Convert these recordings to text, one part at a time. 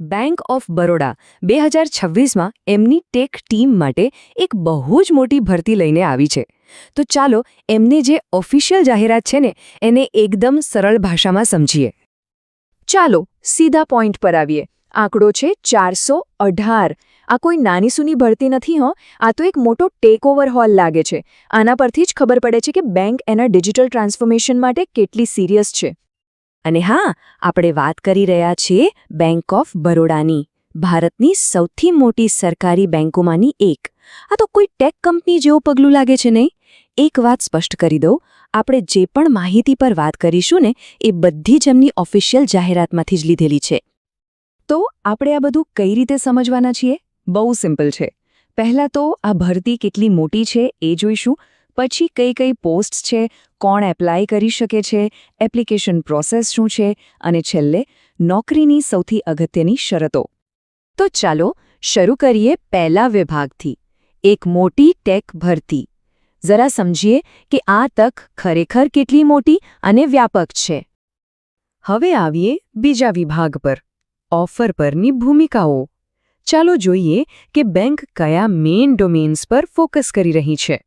Bank of Baroda બે હજાર છવ્વીસમાં એમની ટેક ટીમ માટે એક બહુ જ મોટી ભરતી લઈને આવી છે. તો ચાલો એમને જે ઓફિશિયલ જાહેરાત છે ને, એને એકદમ સરળ ભાષામાં સમજીએ. ચાલો સીધા પોઈન્ટ પર આવીએ. આંકડો છે ચારસો અઢાર. આ કોઈ નાની સૂની ભરતી નથી, હો. આ તો એક મોટો ટેકઓવર હોલ લાગે છે. આના પરથી જ ખબર પડે છે કે બેંક એના ડિજિટલ ટ્રાન્સફોર્મેશન માટે કેટલી સિરિયસ છે. અને હા, આપણે વાત કરી રહ્યા છીએ બેંક ઓફ બરોડાની ભારતની સૌથી મોટી સરકારી બેંકોમાંની એક. આ તો કોઈ ટેક કંપની જેવું પગલું લાગે છે નહીં? એક વાત સ્પષ્ટ કરી દઉં, આપણે જે પણ માહિતી પર વાત કરીશું ને, એ બધી જ એમની ઓફિશિયલ જાહેરાતમાંથી જ લીધેલી છે. તો આપણે આ બધું કઈ રીતે સમજવાના છીએ? બહુ સિમ્પલ છે. પહેલાં તો આ ભરતી કેટલી મોટી છે એ જોઈશું, પછી કઈ કઈ પોસ્ટ છે કોણ એપ્લાય કરી શકે છે, એપ્લિકેશન પ્રોસેસ શું છે અને છેલ્લે નોકરીની સૌથી અગત્યની શરતો. તો ચાલો શરૂ કરીએ પહેલા વિભાગથી. એક મોટી ટેક ભરતી. જરા સમજીએ કે આ તક ખરેખર કેટલી મોટી અને વ્યાપક છે. હવે આવીએ બીજા વિભાગ પર. ઓફર પરની ભૂમિકાઓ. ચાલો જોઈએ કે બેંક કયા મેઇન ડોમેન્સ પર ફોકસ કરી રહી છે.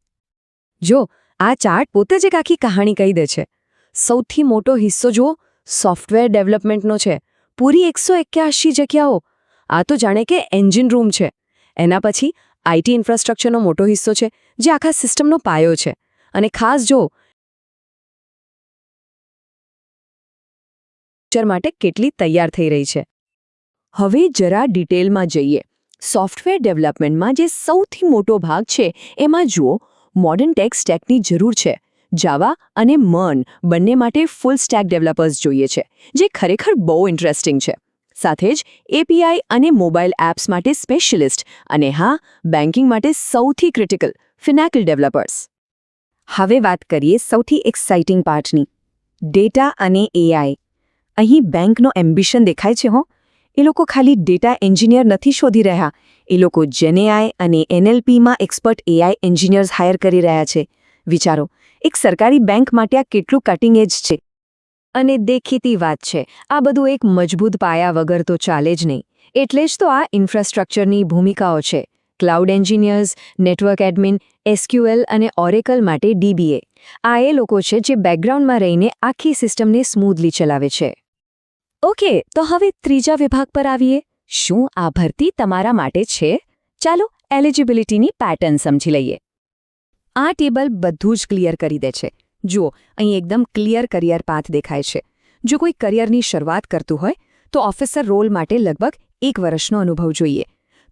જો આ ચાર્ટ પોતે જ એક આખી કહાણી કહી દે છે. સૌથી મોટો હિસ્સો જુઓ, સોફ્ટવેર ડેવલપમેન્ટનો છે. પૂરી એકસો એક્યાસી જગ્યાઓ. આ તો જાણે કે એન્જિન રૂમ છે. એના પછી આઈટી ઇન્ફ્રાસ્ટ્રક્ચરનો મોટો હિસ્સો છે, જે આખા સિસ્ટમનો પાયો છે. અને ખાસ જો માટે કેટલી તૈયાર થઈ રહી છે. હવે જરા ડિટેલમાં જઈએ. સોફ્ટવેર ડેવલપમેન્ટમાં જે સૌથી મોટો ભાગ છે, એમાં જુઓ મોડર્ન ટેક સ્ટેકની જરૂર છે. જાવા અને મર્ન બંને માટે ફૂલ સ્ટેક ડેવલપર્સ જોઈએ છે, જે ખરેખર બહુ ઇન્ટરેસ્ટિંગ છે. સાથે જ એપીઆઈ અને મોબાઈલ એપ્સ માટે સ્પેશિયલિસ્ટ અને હા બેન્કિંગ માટે સૌથી ક્રિટિકલ ફિનેકલ ડેવલપર્સ હવે વાત કરીએ સૌથી એક્સાઇટિંગ પાર્ટની ડેટા અને એઆઈ અહીં બેંકનો એમ્બિશન દેખાય છે હો. એ લોકો ખાલી ડેટા એન્જિનિયર નથી શોધી રહ્યા. એ લોકો જેનેઆઈ અને એનએલપીમાં એક્સપર્ટ એઆઈ એન્જિનિયર્સ હાયર કરી રહ્યા છે. વિચારો, એક સરકારી બેંક માટે આ કેટલું કટિંગ એજ છે? અને દેખીતી વાત છે, આ બધું એક મજબૂત પાયા વગર તો ચાલે જ નહીં. એટલે જ તો આ ઇન્ફ્રાસ્ટ્રક્ચરની ભૂમિકાઓ છે. Cloud engineers network admin SQL અને ઓરેકલ માટે ડીબીએ આ એ લોકો છે જે બેકગ્રાઉન્ડમાં રહીને આખી સિસ્ટમને સ્મૂધલી ચલાવે છે. ઓકે, તો હવે ત્રીજા વિભાગ પર આવીએ. શું આ ભરતી તમારા માટે છે? ચાલો એલિજિબિલિટીની પેટર્ન સમજી લઈએ. આ ટેબલ બધું જ ક્લિયર કરી દે છે. જુઓ, અહીં એકદમ ક્લિયર કરિયર પાથ દેખાય છે. જો કોઈ કરિયરની શરૂઆત કરતું હોય, તો ઓફિસર રોલ માટે લગભગ એક વર્ષનો અનુભવ જોઈએ.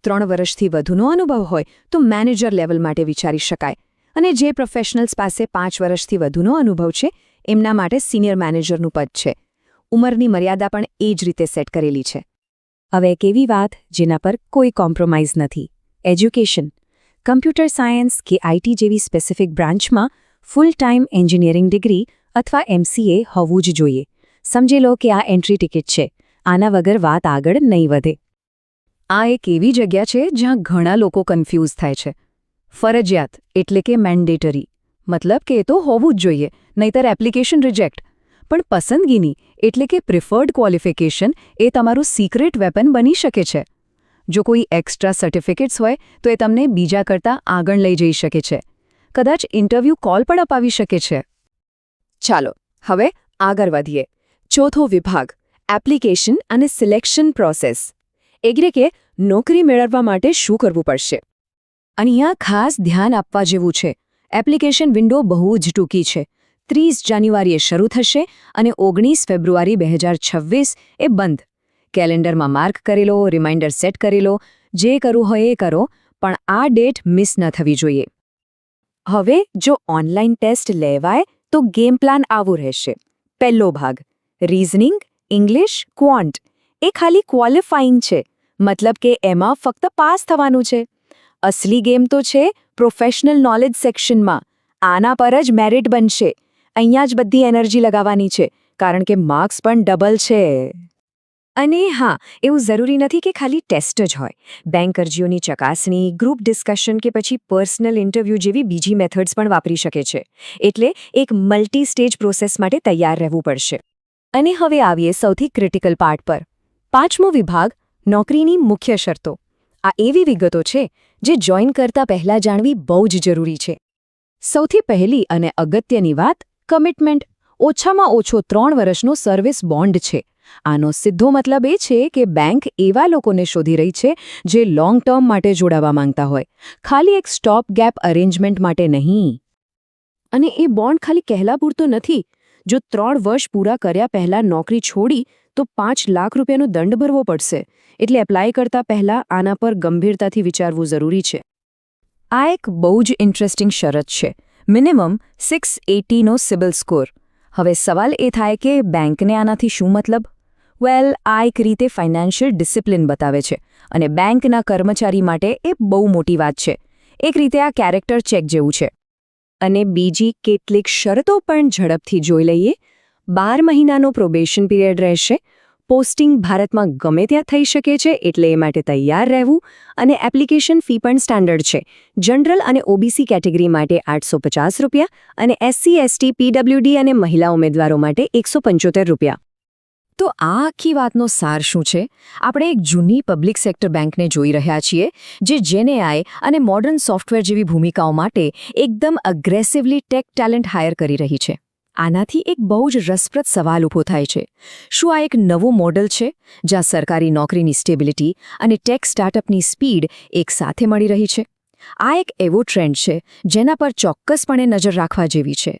ત્રણ વર્ષથી વધુનો અનુભવ હોય, તો મેનેજર લેવલ માટે વિચારી શકાય. અને જે પ્રોફેશનલ્સ પાસે પાંચ વર્ષથી વધુનો અનુભવ છે, એમના માટે સિનિયર મેનેજરનું પદ છે. ઉંમરની મર્યાદા પણ એ જ રીતે સેટ કરેલી છે. હવે એક એવી વાત જેના પર કોઈ કોમ્પ્રોમાઇઝ નથી. એજ્યુકેશન. કમ્પ્યુટર સાયન્સ કે આઈટી જેવી સ્પેસિફિક બ્રાન્ચમાં ફૂલ ટાઈમ એન્જિનિયરિંગ ડિગ્રી અથવા એમસીએ હોવું જ જોઈએ. સમજી લો કે આ એન્ટ્રી ટિકિટ છે. આના વગર વાત આગળ નહીં વધે. આ એક એવી જગ્યા છે જ્યાં ઘણા લોકો કન્ફ્યુઝ થાય છે. ફરજિયાત, એટલે કે મેન્ડેટરી. મતલબ કે એ તો હોવું જ જોઈએ, નહીતર એપ્લિકેશન રિજેક્ટ. પણ પસંદગીની, એટલે કે પ્રિફર્ડ ક્વોલિફિકેશન એ તમારું સિક્રેટ વેપન બની શકે છે. જો કોઈ એક્સ્ટ્રા સર્ટિફિકેટ્સ હોય, તો એ તમને બીજા કરતાં આગળ લઈ જઈ શકે છે. કદાચ ઇન્ટરવ્યૂ કોલ પણ અપાવી શકે છે. ચાલો, હવે આગળ વધીએ. ચોથો વિભાગ એપ્લિકેશન અને સિલેક્શન પ્રોસેસ એટલે કે નોકરી મેળવવા માટે શું કરવું પડશે? અહીંયા ખાસ ધ્યાન આપવા જેવું છે. એપ્લિકેશન વિન્ડો બહુ જ ટૂંકી છે. ત્રીસ જાન્યુઆરીએ શરૂ થશે અને ઓગણીસ ફેબ્રુઆરી બે એ બંધ. કેલેન્ડરમાં માર્ક કરી લો, રિમાઇન્ડર સેટ કરી લો, જે કરવું હોય એ કરો, પણ આ ડેટ મિસ ન થવી જોઈએ. હવે જો ઓનલાઈન ટેસ્ટ લેવાય તો ગેમ પ્લાન આવું રહેશે. પહેલો ભાગ, રીઝનિંગ, ઇંગ્લિશ, ક્વોન્ટ. એ ખાલી ક્વોલિફાઈંગ છે, મતલબ કે એમાં ફક્ત પાસ થવાનું છે. અસલી ગેમ તો છે પ્રોફેશનલ નોલેજ સેક્શનમાં. આના પર જ મેરિટ બનશે. અહીંયા જ બધી એનર્જી લગાવવાની છે, કારણ કે માર્ક્સ પણ ડબલ છે. અને હા, એવું જરૂરી નથી કે ખાલી ટેસ્ટ જ હોય. બેંક અરજીઓની ચકાસણી, ગ્રુપ ડિસ્કશન કે પછી પર્સનલ ઇન્ટરવ્યૂ જેવી બીજી મેથડ્સ પણ વાપરી શકે છે. એટલે એક મલ્ટી સ્ટેજ પ્રોસેસ માટે તૈયાર રહેવું પડશે. અને હવે આવીએ સૌથી ક્રિટિકલ પાર્ટ પર. પાંચમો વિભાગ, નોકરીની મુખ્ય શરતો. આ એવી વિગતો છે, જે જોઈન કરતા પહેલા જાણવી બહુ જ જરૂરી છે. સૌથી પહેલી અને અગત્યની વાત કમિટમેન્ટ ઓછામાં ઓછો ત્રણ વર્ષનો સર્વિસ બોન્ડ છે. આનો સીધો મતલબ એ છે કે બેંક એવા લોકોને શોધી રહી છે જે લોંગ ટર્મ માટે જોડાવા માંગતા હોય. ખાલી એક સ્ટોપ ગેપ અરેન્જમેન્ટ માટે નહીં. અને એ બોન્ડ ખાલી કહેલા પૂરતો નથી. જો ત્રણ વર્ષ પૂરા કર્યા પહેલા નોકરી છોડી, તો પાંચ લાખ રૂપિયાનો દંડ ભરવો પડશે. એટલે એપ્લાય કરતા પહેલા આના પર ગંભીરતાથી વિચારવું જરૂરી છે. આ એક બહુ જ ઇન્ટરેસ્ટિંગ શરત છે. મિનિમમ સિક્સ એટીનો સિબિલ સ્કોર. હવે સવાલ એ થાય કે બેંકને આનાથી શું મતલબ? વેલ આ એક રીતે ફાઇનાન્શિયલ ડિસિપ્લિન બતાવે છે અને બેંકના કર્મચારી માટે એ બહુ મોટી વાત છે. એક રીતે આ કેરેક્ટર ચેક જેવું છે. અને બીજી કેટલીક શરતો પણ ઝડપથી જોઈ લઈએ. બાર મહિનાનો પ્રોબેશન પીરિયડ રહેશે પોસ્ટિંગ ભારતમાં ગમે ત્યાં થઈ શકે છે એટલે એ માટે તૈયાર રહેવું અને એપ્લિકેશન ફી પણ સ્ટાન્ડર્ડ છે. જનરલ અને ઓબીસી કેટેગરી માટે આઠસો પચાસ રૂપિયા અને એસસી, એસટી, પીડબ્લ્યુડી અને મહિલા ઉમેદવારો માટે એકસો પંચોતેર રૂપિયા. તો આ આખી વાતનો સાર શું છે? આપણે એક જૂની પબ્લિક સેક્ટર બેંકને જોઈ રહ્યા છીએ, જે જેનેઆઈ અને મોડર્ન સોફ્ટવેર જેવી ભૂમિકાઓ માટે એકદમ અગ્રેસિવલી ટેક ટેલેન્ટ હાયર કરી રહી છે. આનાથી એક બહુ જ રસપ્રદ સવાલ ઊભો થાય છે. શું આ એક નવું મોડલ છે, જ્યાં સરકારી નોકરીની સ્ટેબિલિટી અને ટેક સ્ટાર્ટઅપની સ્પીડ એક સાથે મળી રહી છે? આ એક એવો ટ્રેન્ડ છે, જેના પર ચોક્કસપણે નજર રાખવા જેવી છે.